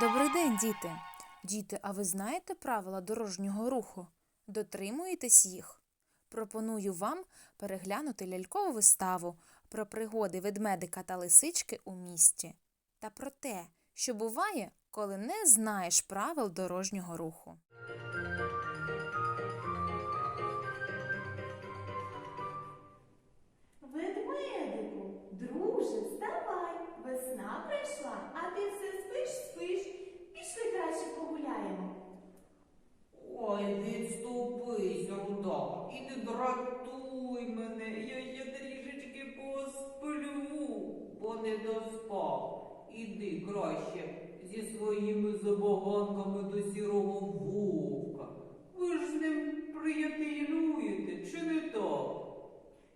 Добрий день, діти! Діти, а ви знаєте правила дорожнього руху? Дотримуєтесь їх? Пропоную вам переглянути лялькову виставу про пригоди ведмедика та лисички у місті та про те, що буває, коли не знаєш правил дорожнього руху. Відступися, і не дратуй мене. Я, я трішечки посплю, бо не доспав. Іди краще зі своїми забаганками до сірого вовка. Ви ж з ним приятелюєте, чи не так?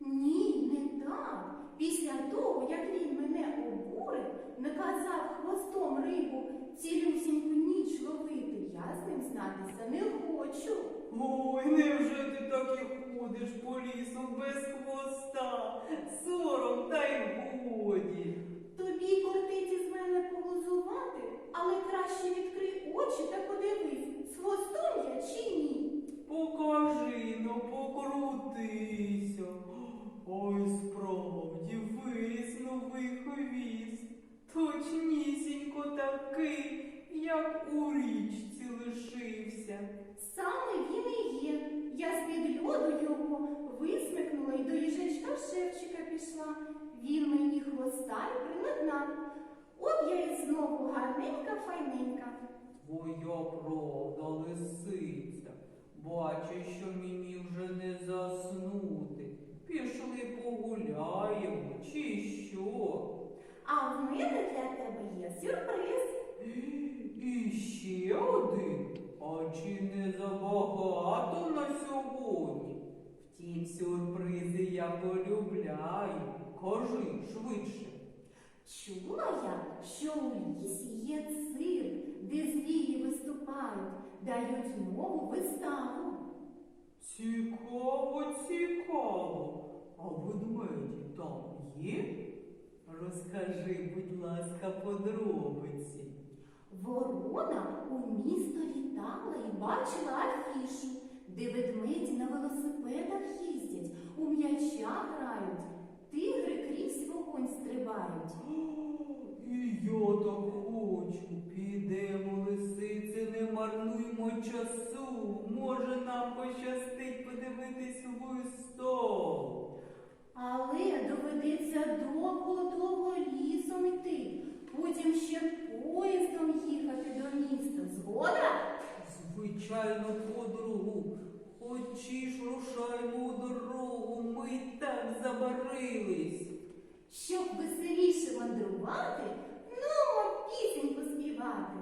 Ні, не так. Після того, як він мене обурив, наказав хвостом рибу цілюсіньку ніч ловити, я з ним знатися не хочу. Ой, невже ти так і ходиш по лісу без хвоста? Сором та й годі. Тобі кортить із мене поглузувати, але краще відкрий очі та подивись, з хвостом я чи ні. Покажи, ну покрутися. Ой, справді виріс новий хвіст. Точнісінько такий, як у річці лишився. Саме він і є. Я з-під льоду його висмикнула і до їжачка Шевчика пішла. Він мені хвоста й приладнав. От я і знову гарненька файненька. Твоя правда, лисиця. Бачиш, що мені вже не заснути. Пішли погуляємо, чи що? А в мене для тебе є сюрприз. І ще один. А чи не забагато на сьогодні? Втім, сюрпризи я полюбляю. Кажи швидше. Чула я, що у лісі є цирк, де звірі виступають, дають мову виставу. Цікаво, цікаво. А ведмеді там є? Розкажи, будь ласка, подробиці. Ворона у місто літала і бачила афішу, де ведмеді на велосипедах їздять, у м'яча грають, тигри крізь вогонь стрибають. І я так хочу. Підемо, лисиці, не марнуймо часу. Може, нам пощастить подивитись виставу. Але доведеться довго-довго лісом йти, потім ще поїздом їхати до міста. Згода? Звичайно, подругу. Хочеш, рушаймо у дорогу, ми й так забарились. Щоб веселіше мандрувати, ну, пісеньку співати.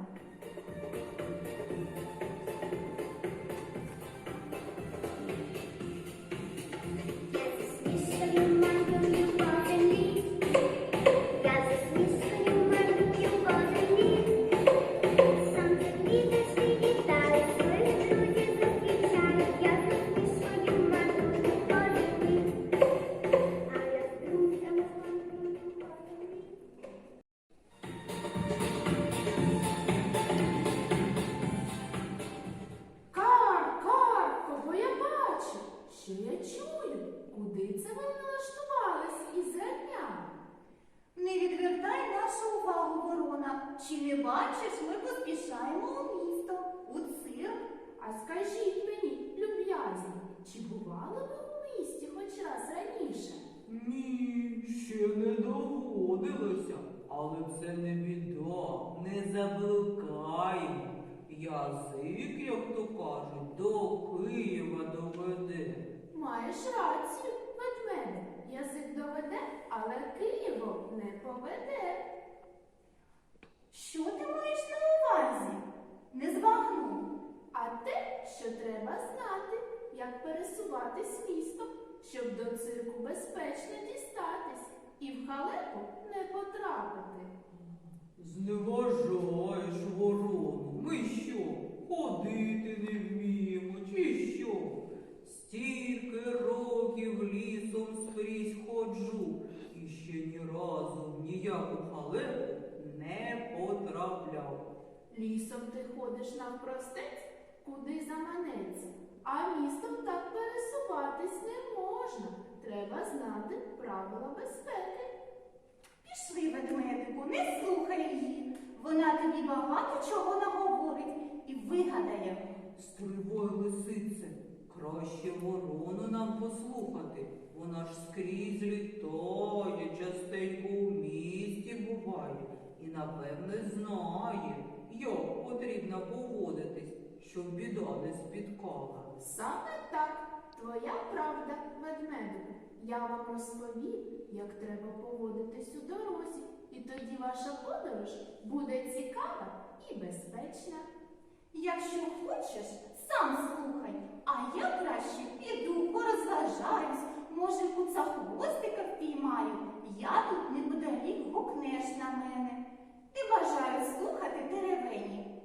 А скажіть мені, люб'язні, чи бували ви у місті хоч раз раніше? Ні, ще не доводилося, але це не біда, не заблукаємо. Язик, як то кажуть, до Києва доведе. Маєш рацію, ведмеде. Язик доведе, але Києвом не поведе. Що ти маєш на увазі? Не збагну. А те, що треба знати, як пересуватись містом, щоб до цирку безпечно дістатись і в халепу не потрапити. Зневажаєш ворону. Ми що, ходити не вміємо, чи що? Стільки років лісом скрізь ходжу, і ще ні разу в ніяку халепу не потрапляв. Лісом ти ходиш навпростець, куди заманеться, а містом так пересуватись не можна. Треба знати правила безпеки. Пішли, ведмедику, не слухай її. Вона тобі багато чого наговорить і вигадає. Стривай, лисице, краще ворону нам послухати. Вона ж скрізь літає, частенько у місті буває і, напевне, знає, як потрібно поводитись, щоб біда не спіткала. Саме так, твоя правда, ведмедику. Я вам розповім, як треба поводитись у дорозі, і тоді ваша подорож буде цікава і безпечна. Якщо хочеш, сам слухай, а я краще піду, порозважаюсь, може, куца хвостика впіймаю. Я тут неподалік гукнеш на мене. Ти бажаю слухати теревені.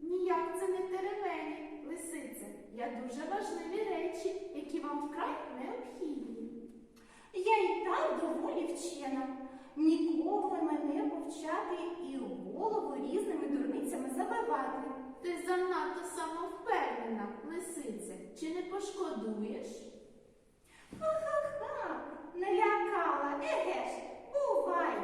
Ніяк це не теревені, лисице. Я дуже важливі речі, які вам вкрай необхідні. Я і так доволі вчена. Ніколи мене повчати і голову різними дурницями забивати. Ти занадто самовпевнена, лисице. Чи не пошкодуєш? Ха-ха-ха, налякала, еге ж, бувай.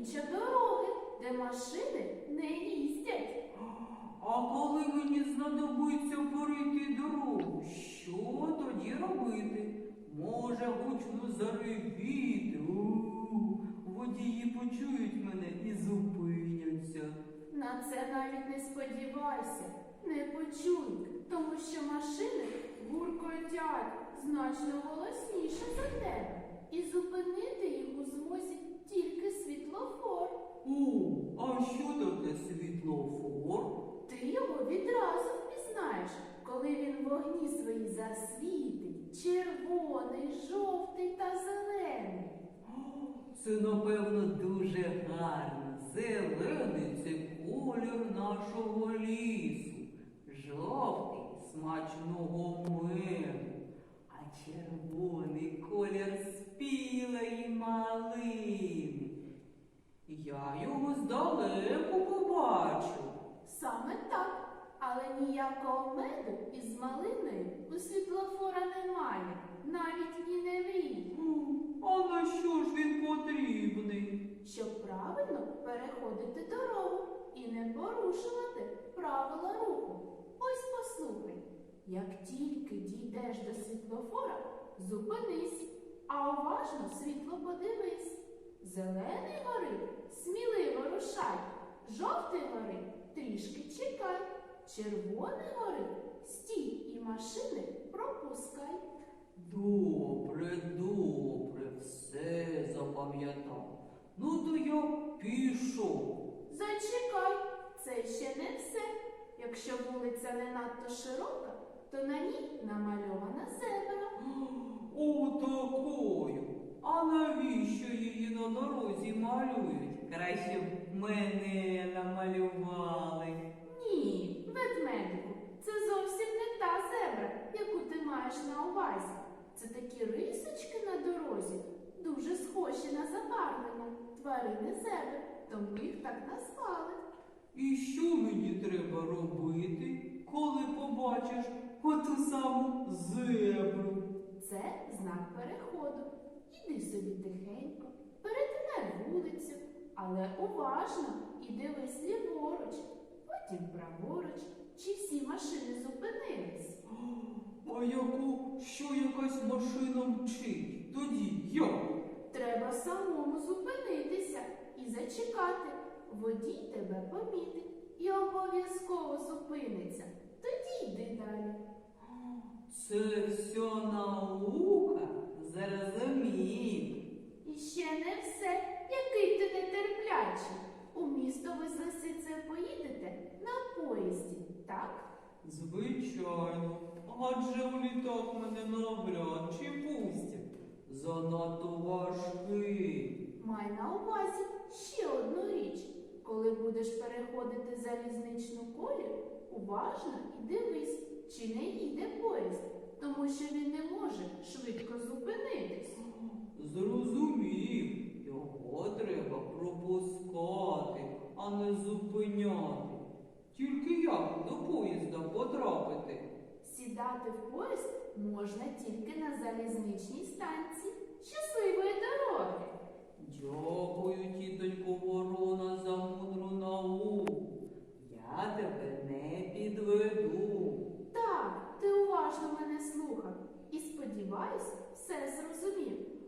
Узбіччя дороги, де машини не їздять. А коли мені знадобиться перейти дорогу, що тоді робити? Може, гучно заревіти. Водії почують мене і зупиняться. На це навіть не сподівайся, не почують, тому що машини гуркотять значно голосніше за тебе. І зупинити їх у змозі тільки світлофор. О, а що таке світлофор? Ти його відразу впізнаєш, коли він вогні свої засвітить. Червоний, жовтий та зелений. Це, напевно, дуже гарно. Зелений це колір нашого лісу. Жовтий смачного меду. А червоний колір спілої малини. Я його здалеку побачу. Саме так. Але ніякого меду із малиною у світлофора немає, навіть і не мрій. А на що ж він потрібний? Щоб правильно переходити дорогу і не порушувати правила руху. Ось послухай, як тільки дійдеш до світлофора, зупинись, а уважно світло подивись. Зелений горить, сміливо рушай, жовтий горить, трішки чекай, червоний горить, стій і машини пропускай. Добре, добре, все запам'ятав. Ну то я пішов. Зачекай, це ще не все. Якщо вулиця не надто широка, то на ній намальована зебра. О, такою. А навіщо її на дорозі малюють? Краще б мене намалювали. Ні, ведмедику, це зовсім не та зебра, яку ти маєш на увазі. Це такі рисочки на дорозі, дуже схожі на забарвлення тварини зебри, тому їх так назвали. І що мені треба робити, коли побачиш оту саму зебру? Це знак переходу. Іди собі тихенько, перетинай вулицю, але уважно і дивись ліворуч, потім праворуч, чи всі машини зупинились. А яку, що якась машина мчить? Тоді як? Треба самому зупинитися і зачекати. Водій тебе помітить і обов'язково зупиниться. Тоді йди далі. Це все наука? Зрозумів. І ще не все, який ти нетерплячий. У місто ви з лисицею поїдете на поїзді, так? Звичайно, адже у літак мене навряд чи пустять. Занадто важкий. май на увазі ще одну річ. Коли будеш переходити залізничну колію, уважно і дивись, чи не їде поїзд, тому що він не може швидко зупинитись. Зрозумів, його треба пропускати, а не зупиняти. Тільки як до поїзда потрапити? Сідати в поїзд можна тільки на залізничній станції. Щасливої дороги! Дякую, тітонько ворона, за мудру науку. Я тебе не підведу. Так, ти уважно мене слухав і сподіваюсь, все зрозумів.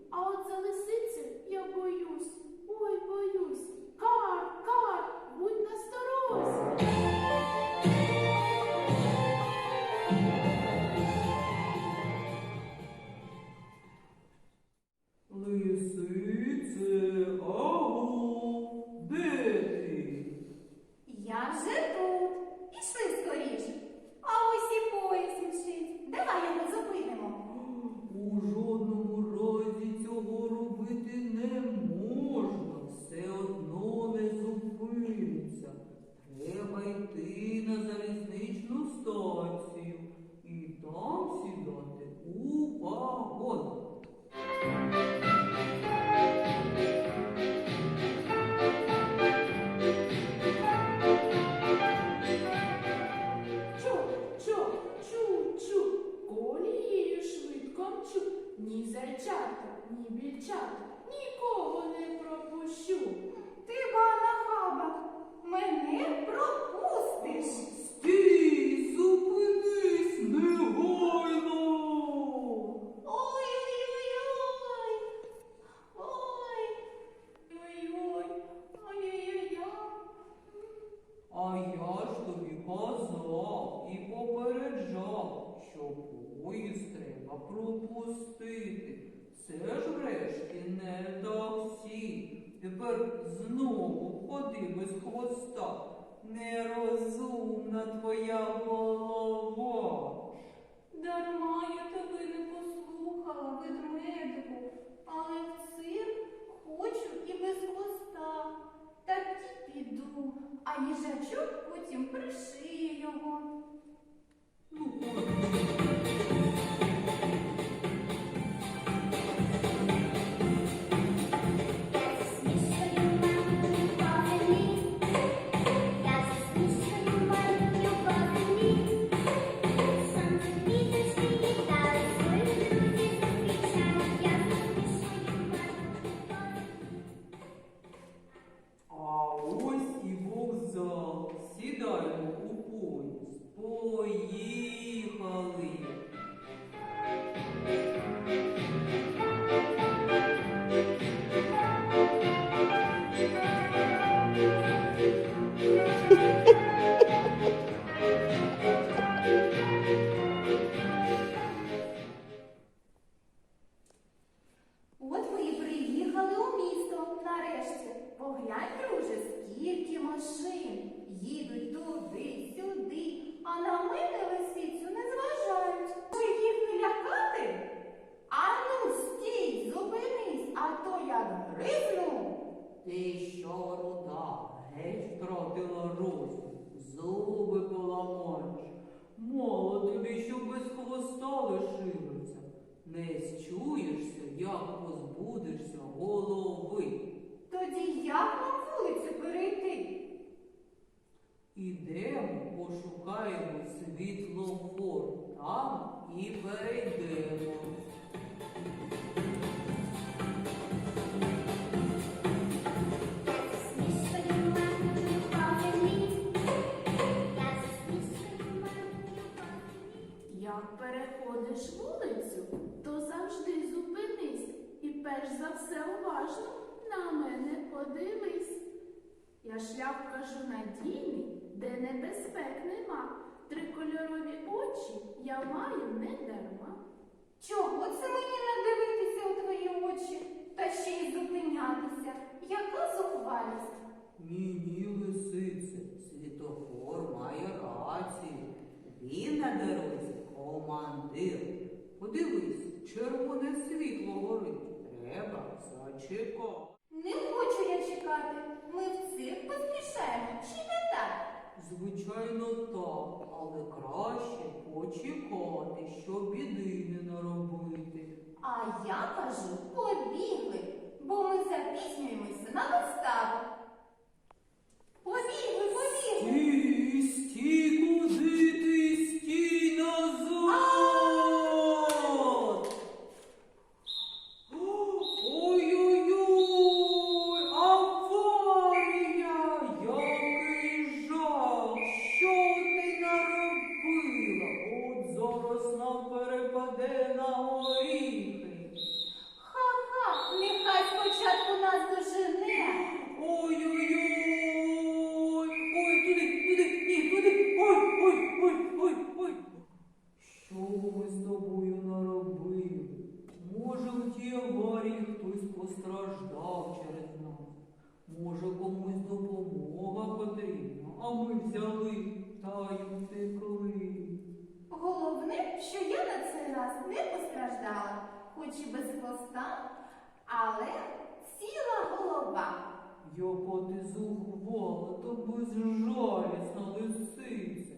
Пропустити. Це ж врешті не таксі. Тепер знову ходи без хвоста. Нерозумна твоя голова. Дарма я тебе не послухала, ведмедику, але в цирк хочу і без хвоста. Так і піду, а їжачок потім пришиє його. Лишилося. Не зчуєшся, як позбудешся голови. Тоді як нам вулицю перейти? Ідемо, пошукаємо світлофор там і перейдемо. Перш за все уважно на мене подивись. Я шлях кажу надійний, де небезпек нема. Трикольорові очі я маю не дарма. Чого це мені не дивитися у твої очі? Та ще й зупинятися. Яка зухвалість? Ні, ні, лисице, світофор має рацію. Він на дорозі командир. Подивись, червоне світло горить. Треба зачекати. Не хочу я чекати. Ми в цирк поспішаємо, чи не так? Звичайно, так, але краще почекати, щоб біди не наробити. А я кажу, побігли, бо ми запізнюємося на виставу. Може, комусь допомога потрібна, а ми взяли та й втекли. Головне, що я на цей раз не постраждала, хоч і без хвоста, але ціла голова. Яка ти зухвала та безжалісна лисиця.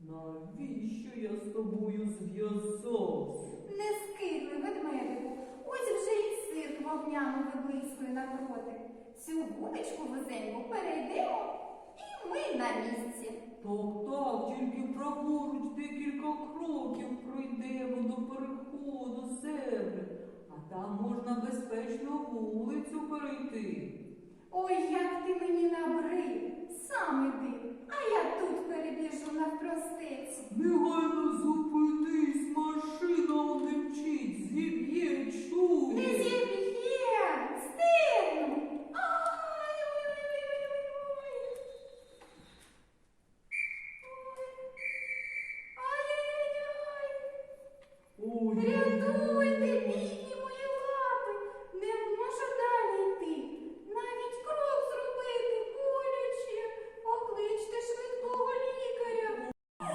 Навіщо я з тобою зв'язався? Не скидли ведмедику, ось вже і цирк вогнями виблискує навпроти. Цю вуличку вузеньку перейдемо, і ми на місці. Так, так, тільки праворуч декілька кроків пройдемо до переходу зебри, а там можна безпечно вулицю перейти. Ой, як ти мені набрив, сам іди, а я тут перебіжу навпростець. Негайно зупинись, машина не мчить, зіб'є, Не зіб'є, стигну. Рятуйте, бідні мої лапи. Не можу далі йти. Навіть крок зробити боляче. Покличте швидкого лікаря.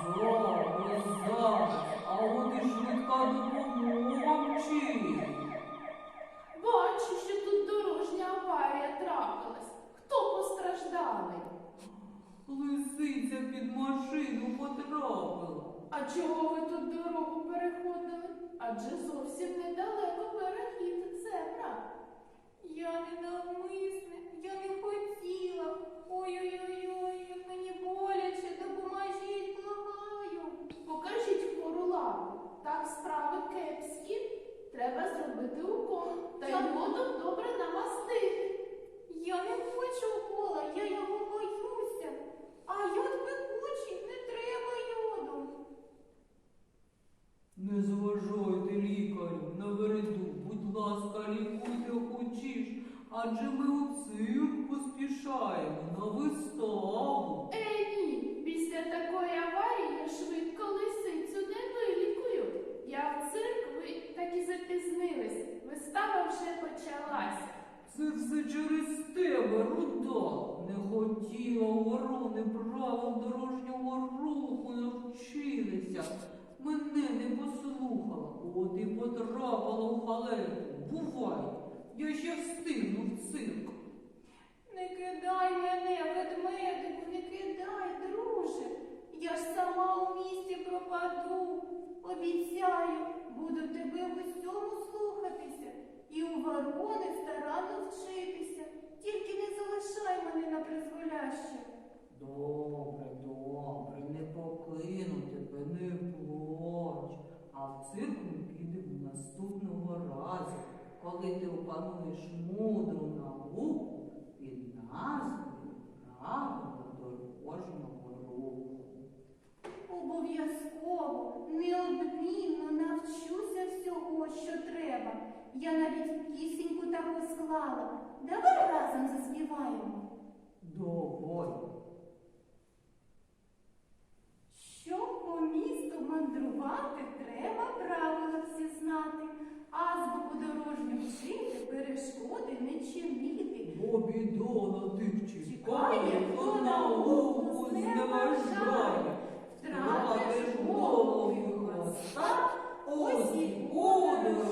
Зараз, зараз, а от і швидка допомога мчить. Бачу, що тут дорожня аварія трапилась. Хто постраждалий? Лисиця під машину потрапила. А чого ви тут дорогу переходили? Адже зовсім недалеко перехід зебра. Я не навмисне, я не хотіла. Ой-ой-ой, як мені боляче, допоможіть, благаю. Покажіть хвору лапу. Так справи кепські. Треба зробити укол та й воду добре намастити. Я не хочу укола, я його боюся. А йод пекучий, не треба йоду. Не зважайте лікарю, на вереду, будь ласка, лікуйте хочеш, адже ми у цирк поспішаємо на виставу. Е, ні, після такої аварії я швидко лисицю не вилікую. Я в цирк, ви так і запізнились. Вистава вже почалася. Це все через тебе, руда. Не хотіла ворони правил дорожнього руху навчилися. Мене не послухала, от і потрапила у халепу. Бувай, я ще встигну в цирк. Не кидай мене, ведмедику, не кидай, друже. Я ж сама у місті пропаду. Обіцяю, буду тебе в усьому слухатися і у ворони старанно вчитися. Тільки не залишай мене на призволяще. Добре, добре, не покину тебе, не плач. А в цирк ми підемо наступного разу, опануєш мудру науку під назвою правила дорожнього руху. Обов'язково, неодмінно навчуся всього, що треба. Я навіть пісеньку таку склала. Давай разом заспіваємо. Доволі. Щоб по місту мандрувати, треба правила всі знати. Азбуку вчити, перешкоди не чинити. Бо біда на тих Чекає, хто хто на науку зневажає. Втратиш голову хвоста, ось і подорож